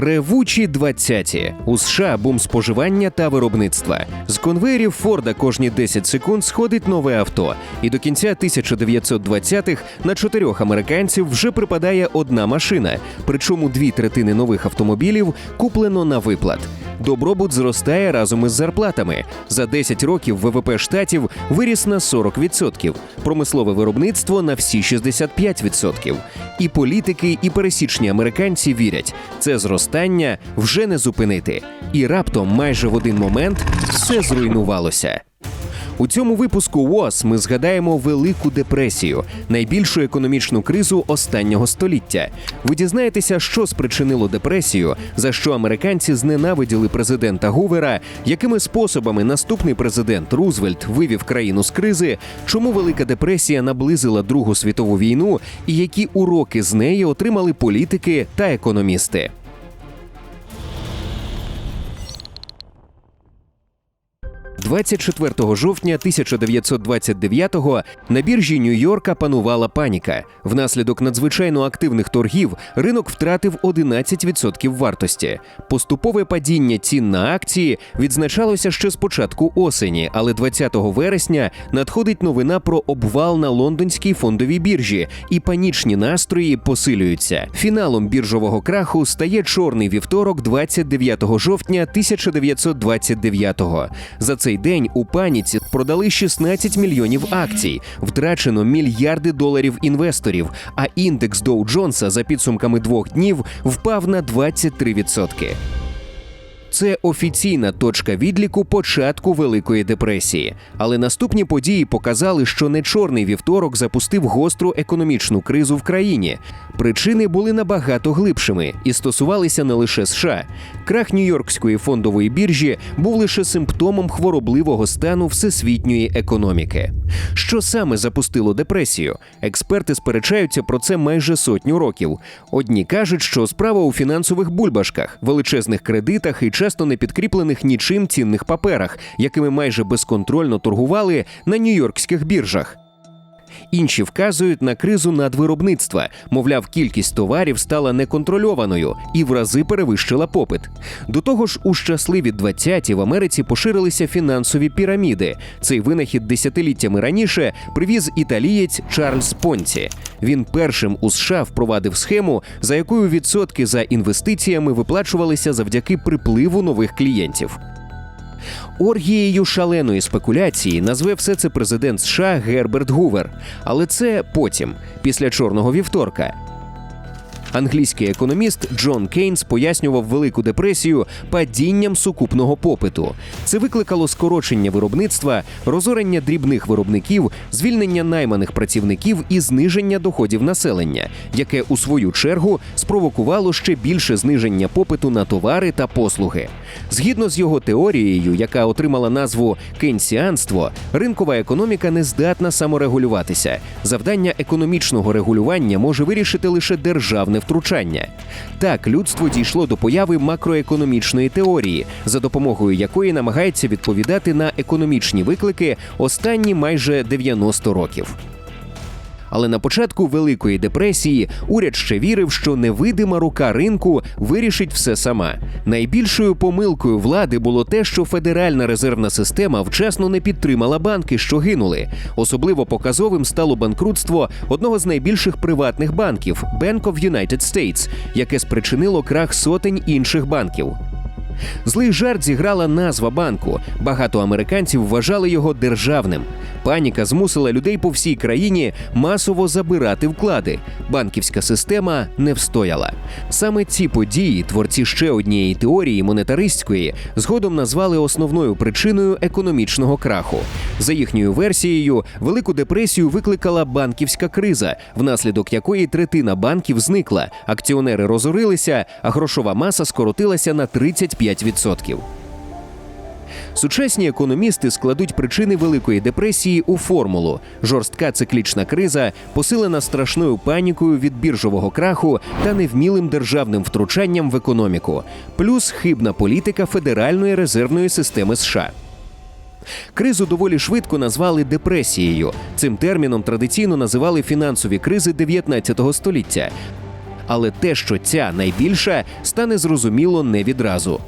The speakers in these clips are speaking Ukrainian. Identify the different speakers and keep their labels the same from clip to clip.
Speaker 1: Ревучі 20-ті. у США бум споживання та виробництва. З конвеєрів Форда кожні 10 секунд сходить нове авто, і до кінця 1920-х на чотирьох американців вже припадає одна машина. Причому дві третини нових автомобілів куплено на виплат. Добробут зростає разом із зарплатами. За 10 років ВВП штатів виріс на 40%, промислове виробництво на всі 65%. І політики, і пересічні американці вірять, це зростання вже не зупинити. І раптом, майже в один момент, все зруйнувалося. У цьому випуску ВОЗ ми згадаємо Велику депресію, найбільшу економічну кризу останнього століття. Ви дізнаєтеся, що спричинило депресію, за що американці зненавиділи президента Гувера, якими способами наступний президент Рузвельт вивів країну з кризи, чому Велика депресія наблизила Другу світову війну і які уроки з неї отримали політики та економісти. 24 жовтня 1929-го на біржі Нью-Йорка панувала паніка. Внаслідок надзвичайно активних торгів ринок втратив 11% вартості. Поступове падіння цін на акції відзначалося ще з початку осені, але 20 вересня надходить новина про обвал на лондонській фондовій біржі, і панічні настрої посилюються. Фіналом біржового краху стає чорний вівторок, 29 жовтня 1929-го. За цей день у паніці продали 16 мільйонів акцій, втрачено мільярди доларів інвесторів. А індекс Доу Джонса за підсумками двох днів впав на 23%. Це офіційна точка відліку початку Великої депресії. Але наступні події показали, що не чорний вівторок запустив гостру економічну кризу в країні. Причини були набагато глибшими і стосувалися не лише США. Крах Нью-Йоркської фондової біржі був лише симптомом хворобливого стану всесвітньої економіки. Що саме запустило депресію? Експерти сперечаються про це майже сотню років. Одні кажуть, що справа у фінансових бульбашках, величезних кредитах і часто не підкріплених нічим цінних паперах, якими майже безконтрольно торгували на нью-йоркських біржах. Інші вказують на кризу надвиробництва. Мовляв, кількість товарів стала неконтрольованою і в рази перевищила попит. До того ж, у щасливі 20-ті в Америці поширилися фінансові піраміди. Цей винахід десятиліттями раніше привіз італієць Чарльз Понці. Він першим у США впровадив схему, за якою відсотки за інвестиціями виплачувалися завдяки припливу нових клієнтів. Оргією шаленої спекуляції назве все це президент США Герберт Гувер. Але це потім, після чорного вівторка. Англійський економіст Джон Кейнс пояснював Велику депресію падінням сукупного попиту. Це викликало скорочення виробництва, розорення дрібних виробників, звільнення найманих працівників і зниження доходів населення, яке у свою чергу спровокувало ще більше зниження попиту на товари та послуги. Згідно з його теорією, яка отримала назву кейнсіанство, ринкова економіка не здатна саморегулюватися. Завдання економічного регулювання може вирішити лише державне втручання. Так, людство дійшло до появи макроекономічної теорії, за допомогою якої намагається відповідати на економічні виклики останні майже 90 років. Але на початку Великої депресії уряд ще вірив, що невидима рука ринку вирішить все сама. Найбільшою помилкою влади було те, що Федеральна резервна система вчасно не підтримала банки, що гинули. Особливо показовим стало банкрутство одного з найбільших приватних банків Bank of United States, яке спричинило крах сотень інших банків. Злий жарт зіграла назва банку. Багато американців вважали його державним. Паніка змусила людей по всій країні масово забирати вклади. Банківська система не встояла. Саме ці події, творці ще однієї теорії монетаристської, згодом назвали основною причиною економічного краху. За їхньою версією, велику депресію викликала банківська криза, внаслідок якої третина банків зникла, акціонери розорилися, а грошова маса скоротилася на 35%. Сучасні економісти складуть причини Великої депресії у формулу: жорстка циклічна криза, посилена страшною панікою від біржового краху та невмілим державним втручанням в економіку, плюс хибна політика Федеральної резервної системи США. Кризу доволі швидко назвали депресією. Цим терміном традиційно називали фінансові кризи 19 століття. Але те, що ця найбільша, стане зрозуміло не відразу.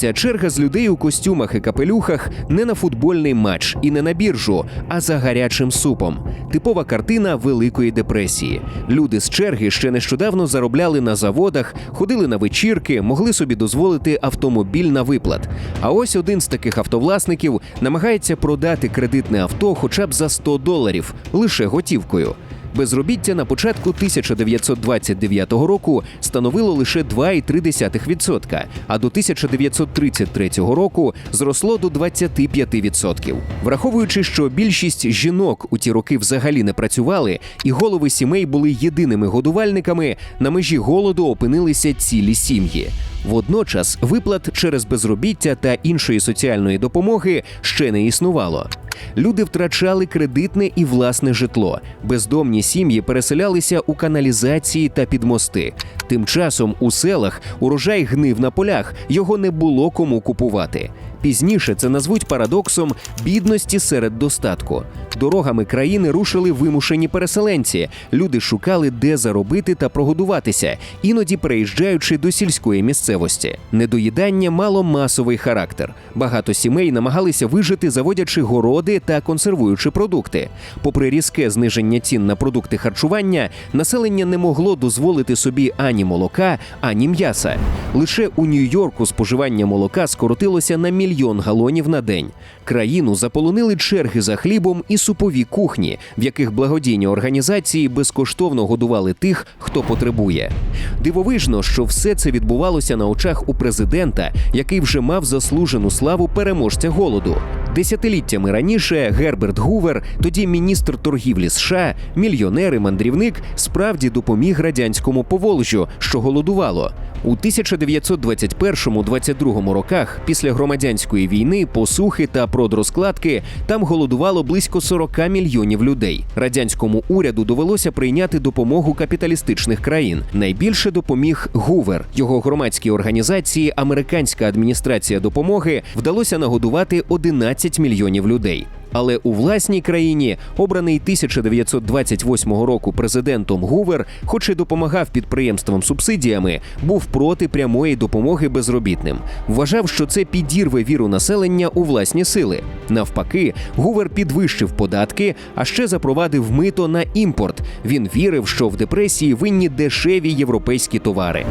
Speaker 1: Ця черга з людей у костюмах і капелюхах не на футбольний матч і не на біржу, а за гарячим супом. Типова картина Великої депресії. Люди з черги ще нещодавно заробляли на заводах, ходили на вечірки, могли собі дозволити автомобіль на виплат. А ось один з таких автовласників намагається продати кредитне авто хоча б за 100 доларів лише готівкою. Безробіття на початку 1929 року становило лише 2,3%, а до 1933 року зросло до 25%. Враховуючи, що більшість жінок у ті роки взагалі не працювали, і голови сімей були єдиними годувальниками, на межі голоду опинилися цілі сім'ї. Водночас виплат через безробіття та іншої соціальної допомоги ще не існувало. Люди втрачали кредитне і власне житло. Бездомні сім'ї переселялися у каналізації та під мости. Тим часом у селах урожай гнив на полях, його не було кому купувати. Пізніше це назвуть парадоксом бідності серед достатку. Дорогами країни рушили вимушені переселенці. Люди шукали, де заробити та прогодуватися, іноді переїжджаючи до сільської місцевості. Недоїдання мало масовий характер. Багато сімей намагалися вижити, заводячи городи та консервуючи продукти. Попри різке зниження цін на продукти харчування, населення не могло дозволити собі ані молока, ані м'яса. Лише у Нью-Йорку споживання молока скоротилося на мільйон галонів на день. Країну заполонили черги за хлібом і супові кухні, в яких благодійні організації безкоштовно годували тих, хто потребує. Дивовижно, що все це відбувалося на очах у президента, який вже мав заслужену славу переможця голоду. Десятиліттями раніше Герберт Гувер, тоді міністр торгівлі США, мільйонер і мандрівник, справді допоміг радянському Поволжю, що голодувало. У 1921-22 роках, після громадянської війни, посухи та продрозкладки, там голодувало близько 40 мільйонів людей. Радянському уряду довелося прийняти допомогу капіталістичних країн. Найбільше допоміг Гувер. Його громадській організації Американська адміністрація допомоги вдалося нагодувати 11 мільйонів людей. Але у власній країні обраний 1928 року президентом Гувер, хоч і допомагав підприємствам субсидіями, був проти прямої допомоги безробітним. Вважав, що це підірве віру населення у власні сили. Навпаки, Гувер підвищив податки, а ще запровадив мито на імпорт. Він вірив, що в депресії винні дешеві європейські товари.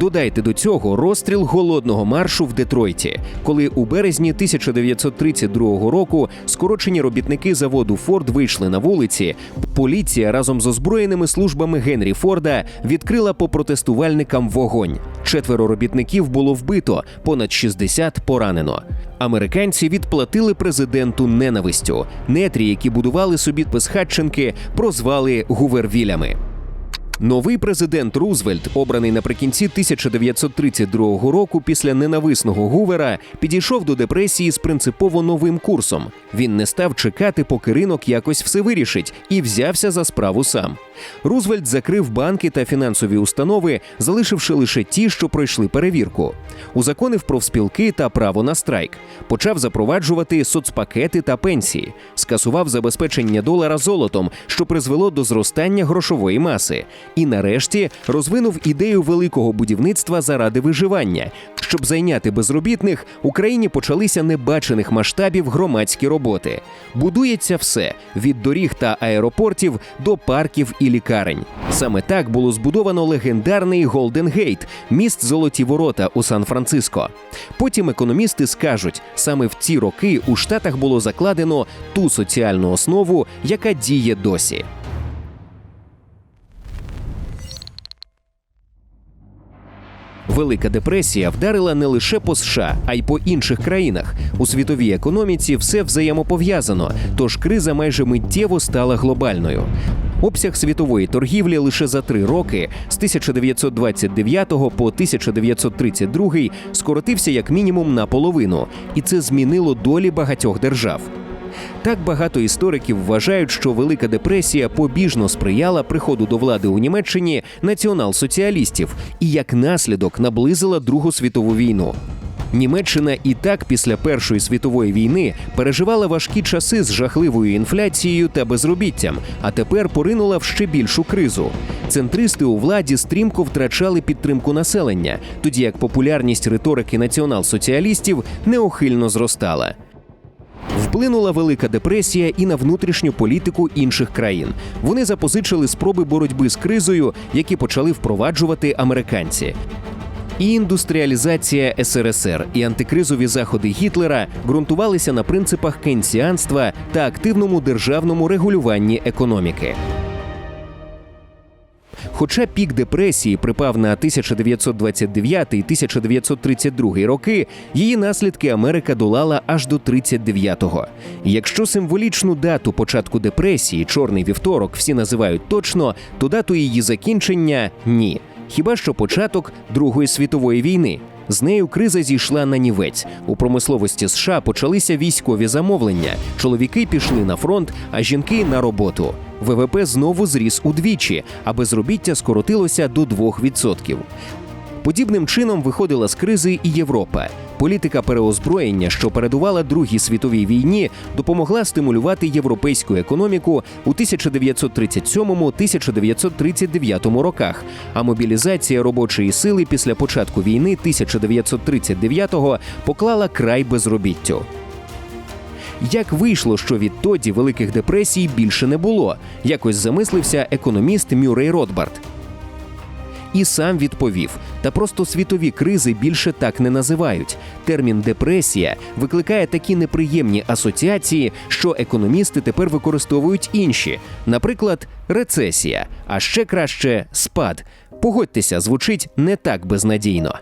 Speaker 1: Додайте до цього розстріл голодного маршу в Детройті, коли у березні 1932 року скорочені робітники заводу Форд вийшли на вулиці. Поліція разом з озброєними службами Генрі Форда відкрила по протестувальникам вогонь. Четверо робітників було вбито, понад 60 поранено. Американці відплатили президенту ненавистю. Нетрі, які будували собі безхатченки, прозвали гувервілями. Новий президент Рузвельт, обраний наприкінці 1932 року після ненависного Гувера, підійшов до депресії з принципово новим курсом. Він не став чекати, поки ринок якось все вирішить, і взявся за справу сам. Рузвельт закрив банки та фінансові установи, залишивши лише ті, що пройшли перевірку. Узаконив профспілки та право на страйк. Почав запроваджувати соцпакети та пенсії, скасував забезпечення долара золотом, що призвело до зростання грошової маси. І нарешті розвинув ідею великого будівництва заради виживання. Щоб зайняти безробітних, Україні почалися небачених масштабів громадські роботи. Будується все від доріг та аеропортів до парків і лікарень. Саме так було збудовано легендарний Голден Гейт, міст Золоті Ворота у Сан-Франциско. Потім економісти скажуть, саме в ці роки у Штатах було закладено ту соціальну основу, яка діє досі. Велика депресія вдарила не лише по США, а й по інших країнах. У світовій економіці все взаємопов'язано, тож криза майже миттєво стала глобальною. Обсяг світової торгівлі лише за три роки з 1929 по 1932 скоротився як мінімум наполовину, і це змінило долі багатьох держав. Так багато істориків вважають, що Велика депресія побіжно сприяла приходу до влади у Німеччині націонал-соціалістів і як наслідок наблизила Другу світову війну. Німеччина і так після Першої світової війни переживала важкі часи з жахливою інфляцією та безробіттям, а тепер поринула в ще більшу кризу. Центристи у владі стрімко втрачали підтримку населення, тоді як популярність риторики націонал-соціалістів неухильно зростала. Вплинула велика депресія і на внутрішню політику інших країн. Вони запозичили спроби боротьби з кризою, які почали впроваджувати американці. І індустріалізація СРСР, і антикризові заходи Гітлера ґрунтувалися на принципах кейнсіанства та активному державному регулюванні економіки. Хоча пік депресії припав на 1929 і 1932 роки, її наслідки Америка долала аж до 39-го. Якщо символічну дату початку депресії, чорний вівторок, всі називають точно, то дату її закінчення ні. Хіба що початок Другої світової війни. З нею криза зійшла на нівець. У промисловості США почалися військові замовлення. Чоловіки пішли на фронт, а жінки на роботу. ВВП знову зріс удвічі, а безробіття скоротилося до 2%. Подібним чином виходила з кризи і Європа. Політика переозброєння, що передувала Другій світовій війні, допомогла стимулювати європейську економіку у 1937-1939 роках. А мобілізація робочої сили після початку війни 1939-го поклала край безробіттю. Як вийшло, що відтоді великих депресій більше не було? Якось замислився економіст Мюррей Ротбард. І сам відповів: та просто світові кризи більше так не називають. Термін депресія викликає такі неприємні асоціації, що економісти тепер використовують інші, наприклад, рецесія, а ще краще спад. Погодьтеся, звучить не так безнадійно.